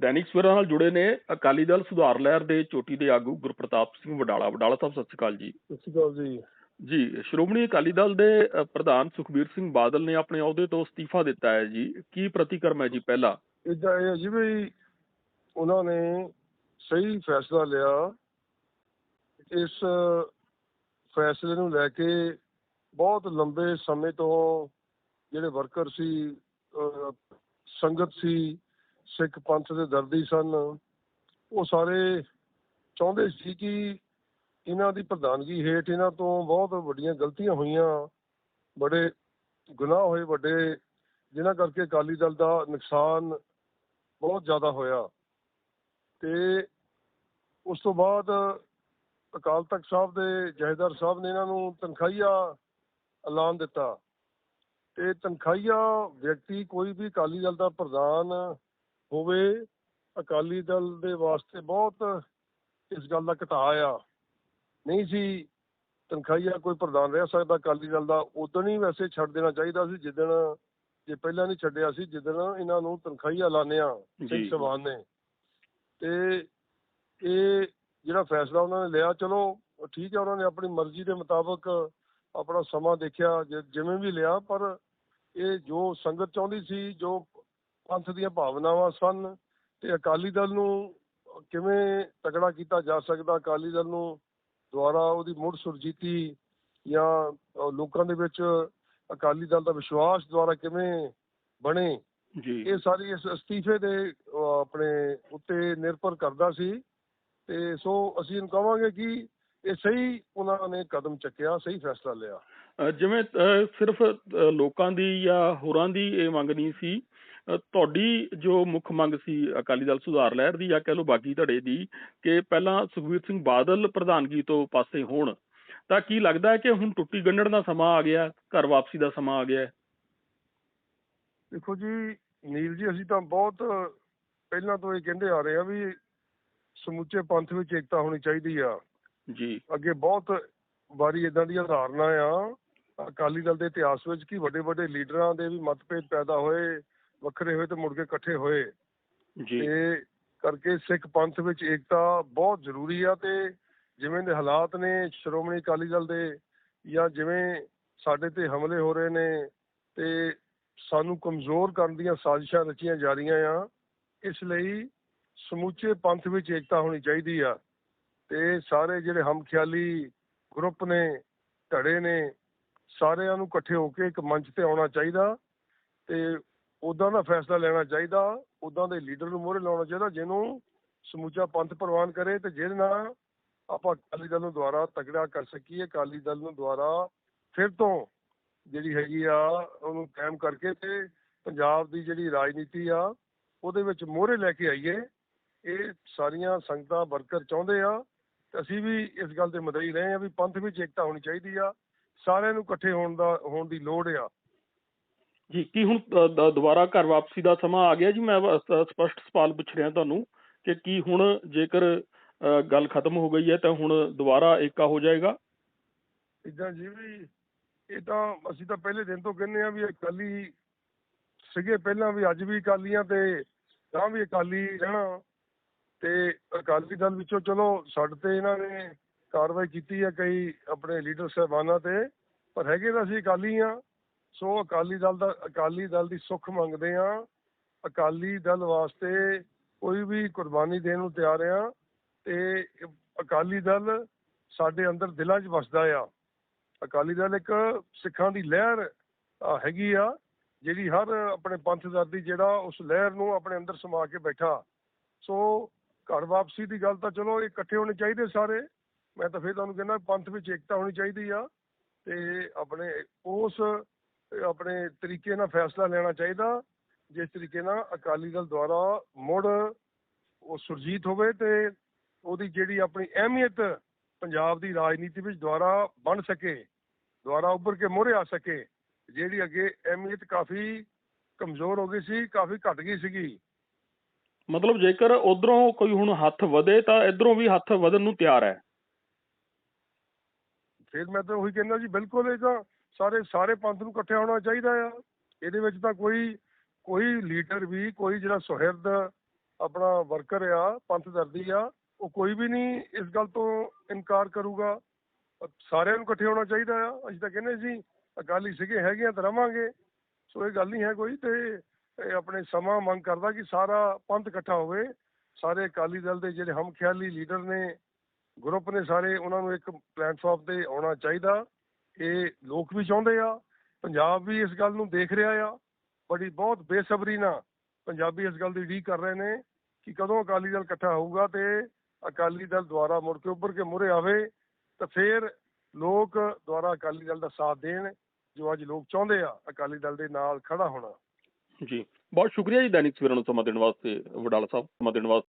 ਦੈਨਿਕ ਸਵੇਰਾ ਨਾਲ ਜੁੜੇ ਨੇ ਅਕਾਲੀ ਦਲ ਸੁਧਾਰ ਲਹਿਰ ਦੇ ਚੋਟੀ ਦੇ ਆਗੂ ਗੁਰਪ੍ਰਤਾਪ ਸਿੰਘ ਵਡਾਲਾ। ਵਡਾਲਾ ਸਾਹਿਬ ਸਤਿ ਸ਼੍ਰੀ ਅਕਾਲ ਜੀ। ਸਤਿ ਸ਼੍ਰੀ ਅਕਾਲ ਜੀ। ਜੀ ਸ਼੍ਰੋਮਣੀ ਅਕਾਲੀ ਦਲ ਦੇ ਪ੍ਰਧਾਨ ਸੁਖਬੀਰ ਸਿੰਘ ਬਾਦਲ ਨੇ ਆਪਣੇ ਅਹੁਦੇ ਤੋਂ ਅਸਤੀਫਾ ਦਿੱਤਾ ਹੈ ਜੀ। ਕੀ ਪ੍ਰਤੀਕਰਮ ਹੈ ਜੀ ਪਹਿਲਾ? ਇਦਾਂ ਇਹ ਜੀ ਵੀ ਉਹਨਾਂ ਨੇ ਸਹੀ ਫੈਸਲਾ ਲਿਆ। ਇਸ ਫੈਸਲੇ ਨੂੰ ਲੈ ਕੇ ਬਹੁਤ ਲੰਬੇ ਸਮੇਂ ਤੋਂ ਜਿਹੜੇ ਵਰਕਰ ਸੀ ਸੰਗਤ ਸੀ ਸਿੱਖ ਪੰਥ ਦੇ ਦਰਦੀ ਸਨ। ਉਹ ਸਾਰੇ ਚਾਹੁੰਦੇ ਸੀ ਕਿ ਇਹਨਾਂ ਦੀ ਪ੍ਰਧਾਨਗੀ ਹੇਠ ਇਹਨਾਂ ਤੋਂ ਬਹੁਤ ਵੱਡੀਆਂ ਗਲਤੀਆਂ ਹੋਈਆਂ, ਬੜੇ ਗੁਨਾਹ ਹੋਏ ਵੱਡੇ, ਜਿਨ੍ਹਾਂ ਕਰਕੇ ਅਕਾਲੀ ਦਲ ਦਾ ਨੁਕਸਾਨ ਬਹੁਤ ਜ਼ਿਆਦਾ ਹੋਇਆ। ਤੇ ਉਸ ਤੋਂ ਬਾਅਦ ਅਕਾਲ ਤਖਤ ਸਾਹਿਬ ਦੇ ਜਹੇਦਾਰ ਸਾਹਿਬ ਨੇ ਇਹਨਾਂ ਨੂੰ ਤਨਖਾਈਆ ਐਲਾਨ ਦਿੱਤਾ। ਤੇ ਤਨਖਾਹੀਆ ਵਿਅਕਤੀ ਕੋਈ ਵੀ ਅਕਾਲੀ ਦਲ ਦਾ ਪ੍ਰਧਾਨ ਹੋਵੇ ਅਕਾਲੀ ਦਲ ਦੇ ਵਾਸਤੇ ਬਹੁਤ ਇਸ ਗੱਲ ਦਾ ਘਟਾ ਆ ਨਹੀਂ ਸੀ ਤਨਖਾਹੀਆ ਕੋਈ ਪ੍ਰਧਾਨ ਰਹਿ ਸਕਦਾ ਅਕਾਲੀ ਦਲ ਦਾ ਉਦੋਂ ਹੀ ਵੈਸੇ ਛੱਡ ਦੇਣਾ ਚਾਹੀਦਾ ਸੀ ਜਿੱਦਣ ਜੇ ਪਹਿਲਾਂ ਨਹੀਂ ਛੱਡਿਆ ਸੀ ਜਿੱਦਣ ਇਹਨਾਂ ਨੂੰ ਤਨਖਾਹੀਆ ਲਾਣਿਆ ਸਿੰਘ ਜੀ। ਸਭਾਨ ਨੇ ਤੇ ਇਹ ਜਿਹੜਾ ਫੈਸਲਾ ਉਹਨਾਂ ਨੇ ਲਿਆ ਚਲੋ ਠੀਕ ਹੈ ਉਹਨਾਂ ਨੇ ਆਪਣੀ ਮਰਜ਼ੀ ਦੇ ਮੁਤਾਬਕ ਆਪਣਾ ਸਮਾਂ ਦੇਖਿਆ ਜਿਵੇਂ ਵੀ ਲਿਆ ਪਰ ਇਹ ਜੋ ਸੰਗਤ ਚਾਹੁੰਦੀ ਸੀ ਜੋ ਪੰਥ ਦੀਆਂ ਭਾਵਨਾਵਾਂ ਸਨ ਤੇ ਅਕਾਲੀ ਦਲ ਨੂੰ ਕਿਵੇਂ ਤਕੜਾ ਕੀਤਾ ਜਾ ਸਕਦਾ? ਅਕਾਲੀ ਦਲ ਨੂੰ ਦੁਆਰਾ ਉਹਦੀ ਮੁੜ ਸੁਰਜੀਤੀ ਜਾਂ ਲੋਕਾਂ ਦੇ ਵਿੱਚ ਅਕਾਲੀ ਦਲ ਦਾ ਵਿਸ਼ਵਾਸ ਦੁਆਰਾ ਕਿਵੇਂ ਬਣੇ? ਜੀ। ਇਹ ਸਾਰੀ ਇਸ ਅਸਤੀਫੇ ਦੇ ਆਪਣੇ ਉੱਤੇ ਨਿਰਭਰ ਕਰਦਾ ਸੀ ਤੇ ਸੋ ਅਸੀਂ ਇਹਨੂੰ ਕਹਾਂਗੇ ਕਿ ਇਹ ਸਹੀ ਉਹਨਾਂ ਨੇ ਕਦਮ ਚੱਕਿਆ ਸਹੀ ਫੈਸਲਾ ਲਿਆ। ਜਿਵੇਂ ਸਿਰਫ ਲੋਕਾਂ ਦੀ ਜਾਂ ਹੋਰਾਂ ਦੀ ਇਹ ਮੰਗ ਨਹੀਂ ਸੀ ਤੁਹਾਡੀ ਜੋ ਮੁੱਖ ਮੰਗ ਸੀ ਅਕਾਲੀ ਦਲ ਸੁਧਾਰ ਲਹਿਰ ਦੀ ਜਾਂ ਕਹਿ ਲਓ ਬਾਗੀ ਧੜੇ ਦੀ ਕਿ ਪਹਿਲਾਂ ਸੁਖਬੀਰ ਸਿੰਘ ਬਾਦਲ ਪ੍ਰਧਾਨਗੀ ਤੋਂ ਪਾਸੇ ਹੋਣ ਤਾਂ ਕੀ ਲੱਗਦਾ ਹੈ ਕਿ ਹੁਣ ਟੁੱਟੀ ਗੰਢਣ ਦਾ ਸਮਾਂ ਆ ਗਿਆ ਘਰ ਵਾਪਸੀ ਦਾ ਸਮਾਂ ਆ ਗਿਆ? ਦੇਖੋ ਜੀ ਨੀਲ ਜੀ ਅਸੀਂ ਤਾਂ ਬਹੁਤ ਪਹਿਲਾਂ ਤੋਂ ਇਹ ਕਹਿੰਦੇ ਆ ਰਹੇ ਆ ਵੀ ਸਮੁੱਚੇ ਪੰਥ ਵਿੱਚ ਏਕਤਾ ਹੋਣੀ ਚਾਹੀਦੀ ਆ। ਜੀ। ਅੱਗੇ ਬਹੁਤ ਵਾਰੀ ਇਦਾਂ ਦੀਆਂ ਧਾਰਨਾ ਆ। ਅਕਾਲੀ ਦਲ ਦੇ ਇਤਿਹਾਸ ਵਿੱਚ ਕਿ ਵੱਡੇ ਵੱਡੇ ਲੀਡਰਾਂ ਦੇ ਵੀ ਮਤਭੇਦ ਪੈਦਾ ਹੋਏ ਵੱਖਰੇ ਹੋਏ ਤੇ ਮੁੜ ਕੇ ਇਕੱਠੇ ਹੋਏ। ਜੀ। ਤੇ ਕਰਕੇ ਸਿੱਖ ਪੰਥ ਵਿੱਚ ਏਕਤਾ ਬਹੁਤ ਜ਼ਰੂਰੀ ਆ ਤੇ ਜਿਵੇਂ ਦੇ ਹਾਲਾਤ ਨੇ ਸ਼੍ਰੋਮਣੀ ਅਕਾਲੀ ਦਲ ਦੇ ਜਾਂ ਜਿਵੇਂ ਸਾਡੇ ਤੇ ਹਮਲੇ ਹੋ ਰਹੇ ਨੇ ਤੇ ਸਾਨੂੰ ਕਮਜ਼ੋਰ ਕਰਨ ਦੀਆਂ ਸਾਜ਼ਿਸ਼ਾਂ ਰਚੀਆਂ ਜਾ ਰਹੀਆਂ ਆ ਇਸ ਲਈ ਸਮੁੱਚੇ ਪੰਥ ਵਿੱਚ ਏਕਤਾ ਹੋਣੀ ਚਾਹੀਦੀ ਆ। ਤੇ ਸਾਰੇ ਜਿਹੜੇ ਹਮਖਿਆਲੀ ਗਰੁੱਪ ਨੇ ਧੜੇ ਨੇ ਸਾਰਿਆਂ ਨੂੰ ਇਕੱਠੇ ਹੋ ਕੇ ਇੱਕ ਮੰਚ ਤੇ ਆਉਣਾ ਚਾਹੀਦਾ ਤੇ ਉਦਾਂ ਦਾ ਫੈਸਲਾ ਲੈਣਾ ਚਾਹੀਦਾ, ਉਦਾਂ ਦੇ ਲੀਡਰ ਨੂੰ ਮੋਹਰੇ ਲਾਉਣਾ ਚਾਹੀਦਾ, ਜਿਹਨੂੰ ਸਮੁੱਚਾ ਪੰਥ ਪ੍ਰਵਾਨ ਕਰੇ ਤੇ ਜਿਹਦੇ ਨਾਲ ਆਪਾਂ ਅਕਾਲੀ ਦਲ ਨੂੰ ਦੁਆਰਾ ਤਗੜਾ ਕਰ ਸਕੀਏ, ਅਕਾਲੀ ਦਲ ਨੂੰ ਦੁਆਰਾ ਫਿਰ ਤੋਂ ਜਿਹੜੀ ਹੈਗੀ ਆ, ਉਹਨੂੰ ਕਾਇਮ ਕਰਕੇ ਤੇ ਪੰਜਾਬ ਦੀ ਜਿਹੜੀ ਰਾਜਨੀਤੀ ਆ, ਉਹਦੇ ਵਿੱਚ ਮੋਹਰੇ ਲੈ ਕੇ ਆਈਏ। ਇਹ ਸਾਰੀਆਂ ਸੰਗਤਾਂ ਵਰਕਰ ਚਾਹੁੰਦੇ ਆ, ਤੇ ਅਸੀਂ ਵੀ ਇਸ ਗੱਲ ਤੇ ਮਦਈ ਰਹੇ ਆ ਵੀ ਪੰਥ ਵਿੱਚ ਏਕਤਾ ਹੋਣੀ ਚਾਹੀਦੀ ਆ, ਸਾਰਿਆਂ ਨੂੰ ਇਕੱਠੇ ਹੋਣ ਦਾ, ਹੋਣ ਦੀ ਲੋੜ ਆ। ਜੀ, ਕੀ ਹੁਣ ਦੁਬਾਰਾ ਘਰ ਵਾਪਸੀ ਦਾ ਸਮਾਂ ਆ ਗਿਆ ਜੀ? ਮੈਂ ਸਪਸ਼ਟ ਸਵਾਲ ਪੁੱਛ ਰਿਹਾ ਤੁਹਾਨੂੰ ਕਿ ਕੀ ਹੁਣ ਜੇਕਰ ਗੱਲ ਖਤਮ ਹੋ ਗਈ ਹੈ ਤਾਂ ਹੁਣ ਦੁਬਾਰਾ ਏਕਾ ਹੋ ਜਾਏਗਾ? ਇਦਾਂ ਜੀ ਵੀ ਇਹ ਤਾਂ ਅਸੀਂ ਤਾਂ ਪਹਿਲੇ ਦਿਨ ਤੋਂ ਕਹਿੰਦੇ ਆ ਵੀ ਅਕਾਲੀ ਸੀਗੇ ਪਹਿਲਾਂ ਵੀ ਅੱਜ ਵੀ ਅਕਾਲੀਆਂ ਤੇ ਤਾਂ ਵੀ ਅਕਾਲੀ ਰਹਿਣਾ ਤੇ ਅਕਾਲੀ ਦਲ ਵਿੱਚੋਂ ਚਲੋ ਸਾਡੇ ਤੇ ਇਹਨਾਂ ਨੇ ਕਾਰਵਾਈ ਕੀਤੀ ਹੈ ਕਈ ਆਪਣੇ ਲੀਡਰ ਸਾਹਿਬਾਨਾਂ ਤੇ, ਪਰ ਹੈਗੇ ਤਾਂ ਅਸੀਂ ਅਕਾਲੀ ਆ ਸੋ ਅਕਾਲੀ ਦਲ ਦਾ, ਅਕਾਲੀ ਦਲ ਦੀ ਸੁੱਖ ਮੰਗਦੇ ਆ ਅਕਾਲੀ ਦਲ ਵਾਸਤੇ ਕੋਈ ਵੀ ਕੁਰਬਾਨੀ ਦੇਣ ਨੂੰ ਤਿਆਰ ਆ ਤੇ ਅਕਾਲੀ ਦਲ ਸਾਡੇ ਅੰਦਰ ਦਿਲਾਂ 'ਚ ਵਸਦਾ ਆ। ਅਕਾਲੀ ਦਲ ਇੱਕ ਸਿੱਖਾਂ ਦੀ ਲਹਿਰ ਹੈਗੀ ਆ, ਜਿਹੜੀ ਹਰ ਆਪਣੇ ਪੰਥ ਦਰਦੀ ਜਿਹੜਾ ਉਸ ਲਹਿਰ ਨੂੰ ਆਪਣੇ ਅੰਦਰ ਸਮਾ ਕੇ ਬੈਠਾ। ਸੋ ਘਰ ਵਾਪਸੀ ਦੀ ਗੱਲ ਤਾਂ ਚਲੋ ਇਕੱਠੇ ਹੋਣੇ ਚਾਹੀਦੇ ਸਾਰੇ। ਮੈਂ ਤਾਂ ਫੇਰ ਤੁਹਾਨੂੰ ਕਹਿੰਦਾ ਪੰਥ ਵਿੱਚ ਏਕਤਾ ਹੋਣੀ ਚਾਹੀਦੀ ਆ ਤੇ ਆਪਣੇ ਉਸ ਆਪਣੇ ਤਰੀਕੇ ਨਾਲ ਫੈਸਲਾ ਲੈਣਾ ਚਾਹੀਦਾ ਜਿਸ ਤਰੀਕੇ ਨਾਲ ਅਕਾਲੀ ਦਲ ਦੁਆਰਾ ਮੁੜ ਉਹ ਸੁਰਜੀਤ ਹੋਵੇ ਤੇ ਉਹਦੀ ਜਿਹੜੀ ਆਪਣੀ ਅਹਿਮੀਅਤ ਪੰਜਾਬ ਦੀ ਰਾਜਨੀਤੀ ਵਿੱਚ ਦੁਆਰਾ ਬਣ ਸਕੇ ਦੁਆਰਾ ਉੱਭਰ ਕੇ ਮੋਹਰੇ ਆ ਸਕੇ ਜਿਹੜੀ ਅੱਗੇ ਅਹਿਮੀਅਤ ਕਾਫੀ ਕਮਜ਼ੋਰ ਹੋ ਗਈ ਸੀ ਕਾਫੀ ਘਟ ਗਈ ਸੀਗੀ। ਮਤਲਬ ਜੇਕਰ ਉਧਰੋਂ ਕੋਈ ਹੁਣ ਹੱਥ ਵਧੇ ਤਾਂ ਇਧਰੋਂ ਵੀ ਹੱਥ ਵਧਣ ਨੂੰ ਤਿਆਰ ਹੈ। ਫਿਰ ਮੈਂ ਤਾਂ ਉਹੀ ਕਹਿੰਦਾ ਜੀ ਬਿਲਕੁਲ ਇਹ ਤਾਂ ਸਾਰੇ ਸਾਰੇ ਪੰਥ ਨੂੰ ਇਕੱਠੇ ਹੋਣਾ ਚਾਹੀਦਾ ਆ। ਇਹਦੇ ਵਿੱਚ ਤਾਂ ਕੋਈ ਕੋਈ ਲੀਡਰ ਵੀ, ਕੋਈ ਜਿਹੜਾ ਸੁਹਿਰਦ ਆਪਣਾ ਵਰਕਰ ਆ, ਪੰਥ ਦਰਦੀ ਆ, ਉਹ ਕੋਈ ਵੀ ਨਹੀਂ ਇਸ ਗੱਲ ਤੋਂ ਇਨਕਾਰ ਕਰੂਗਾ। ਸਾਰਿਆਂ ਨੂੰ ਇਕੱਠੇ ਹੋਣਾ ਚਾਹੀਦਾ ਆ। ਅਸੀਂ ਤਾਂ ਕਹਿੰਦੇ ਸੀ ਅਕਾਲੀ ਸੀਗੇ ਹੈਗੇ ਆ ਤਾਂ ਰਵਾਂਗੇ। ਸੋ ਇਹ ਗੱਲ ਨਹੀਂ ਹੈ ਕੋਈ ਤੇ ਆਪਣੇ ਸਮਾਂ ਮੰਗ ਕਰਦਾ ਕਿ ਸਾਰਾ ਪੰਥ ਇਕੱਠਾ ਹੋਵੇ। ਸਾਰੇ ਅਕਾਲੀ ਦਲ ਦੇ ਜਿਹੜੇ ਹਮਖਿਆਲੀ ਲੀਡਰ ਨੇ, ਗਰੁੱਪ ਨੇ ਸਾਰੇ, ਉਹਨਾਂ ਨੂੰ ਇੱਕ ਪਲੇਟਫਾਰਮ ਤੇ ਆਉਣਾ ਚਾਹੀਦਾ। ਇਹ ਲੋਕ ਵੀ ਚਾਹੁੰਦੇ ਆ, ਪੰਜਾਬ ਵੀ ਇਸ ਗੱਲ ਨੂੰ ਦੇਖ ਰਿਹਾ ਆ, ਬੜੀ ਬਹੁਤ ਬੇਸਬਰੀ ਨਾਲ ਪੰਜਾਬੀ ਇਸ ਗੱਲ ਦੀ ਉਡੀਕ ਕਰ ਰਹੇ ਨੇ ਕਿ ਕਦੋਂ ਅਕਾਲੀ ਦਲ ਇਕੱਠਾ ਹੋਊਗਾ ਤੇ ਅਕਾਲੀ ਦਲ ਦੁਆਰਾ ਮੁੜ ਕੇ ਉੱਭਰ ਕੇ ਮੁਰੇ ਆਵੇ ਤਾਂ ਫੇਰ ਲੋਕ ਦੁਆਰਾ ਅਕਾਲੀ ਦਲ ਦਾ ਸਾਥ ਦੇਣ, ਜੋ ਅੱਜ ਲੋਕ ਚਾਹੁੰਦੇ ਆ, ਅਕਾਲੀ ਦਲ ਦੇ ਨਾਲ ਖੜਾ ਹੋਣਾ। ਜੀ। ਬਹੁਤ ਸ਼ੁਕਰੀਆ ਜੀ ਦੈਨਿਕ ਸਵੇਰਾ ਨੂੰ ਸਮਾਂ ਦੇਣ ਵਾਸਤੇ, ਵਡਾਲਾ ਸਾਹਿਬ, ਸਮਾਂ ਦੇਣ ਵਾਸਤੇ।